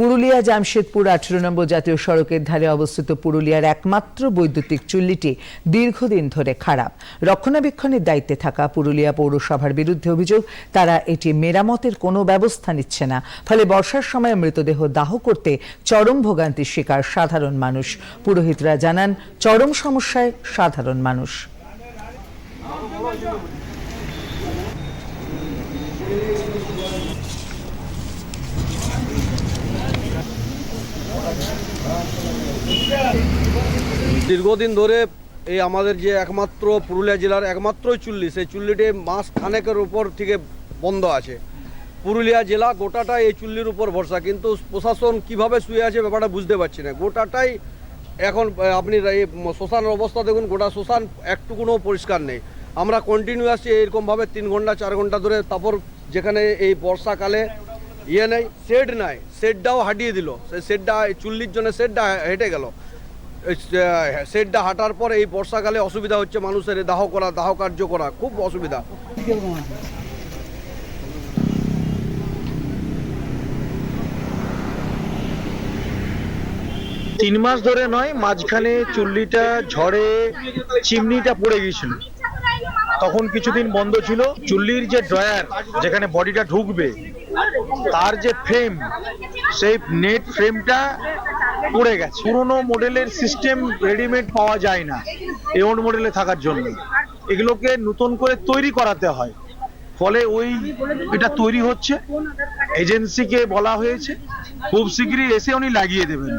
পুরুলিয়া, জামশেদপুর আঠেরো নম্বর জাতীয় সড়কের ধারে অবস্থিত পুরুলিয়ার একমাত্র বৈদ্যুতিক চুল্লিটি দীর্ঘদিন ধরে খারাপ। রক্ষণাবেক্ষণের দায়িত্বে থাকা পুরুলিয়া পৌরসভার বিরুদ্ধে অভিযোগ, তারা এটি মেরামতের কোনো ব্যবস্থা নিচ্ছে না। ফলে বর্ষার সময় মৃতদেহ দাহ করতে চরম ভোগান্তির শিকার সাধারণ মানুষ। পুরোহিতরা জানান, চরম সমস্যায় সাধারণ মানুষ। দীর্ঘদিন ধরে এই আমাদের যে একমাত্র পুরুলিয়া জেলার একমাত্রই চুল্লি, সেই চুল্লিটি মাস খানেকের উপর থেকে বন্ধ আছে। পুরুলিয়া জেলা গোটাটাই এই চুল্লির উপর ভরসা, কিন্তু প্রশাসন কীভাবে শুয়ে আছে ব্যাপারটা বুঝতে পারছি না। গোটাটাই এখন আপনি এই শ্মশানের অবস্থা দেখুন, গোটা শ্মশান একটুকুনো পরিষ্কার নেই। আমরা কন্টিনিউয়াসলি এরকমভাবে তিন ঘণ্টা, চার ঘণ্টা ধরে তারপর যেখানে এই বর্ষাকালে ইয়ে নেই শেড নাই শেডটাও হাঁটিয়ে দিল। সেই শেডটা চুল্লির জন্য শেডটা হেঁটে গেল। শেডটা হাঁটার পর এই বর্ষাকালে অসুবিধা হচ্ছে মানুষের দাহ করা, দাহ কার্য করা, খুব অসুবিধা। তিন মাস ধরে নয়, মাঝখানে চুল্লিটা, ঝড়ে চিমনিটা পড়ে গিয়েছিল। তখন কিছুদিন বন্ধ ছিল। চুল্লির যে ড্রয়ার, যেখানে বডিটা ঢুকবে, তার যে ফ্রেম সেই নেট ফ্রেমটা পড়ে গেছে। পুরোনো মডেলের সিস্টেম রেডিমেড পাওয়া যায় না এই ওল্ড মডেলে থাকার জন্য। এগুলোকে নতুন করে তৈরি করাতে হয়। ফলে ওই এটা তৈরি হচ্ছে। এজেন্সিকে বলা হয়েছে। খুব শীঘ্রই এসে উনি লাগিয়ে দেবেন।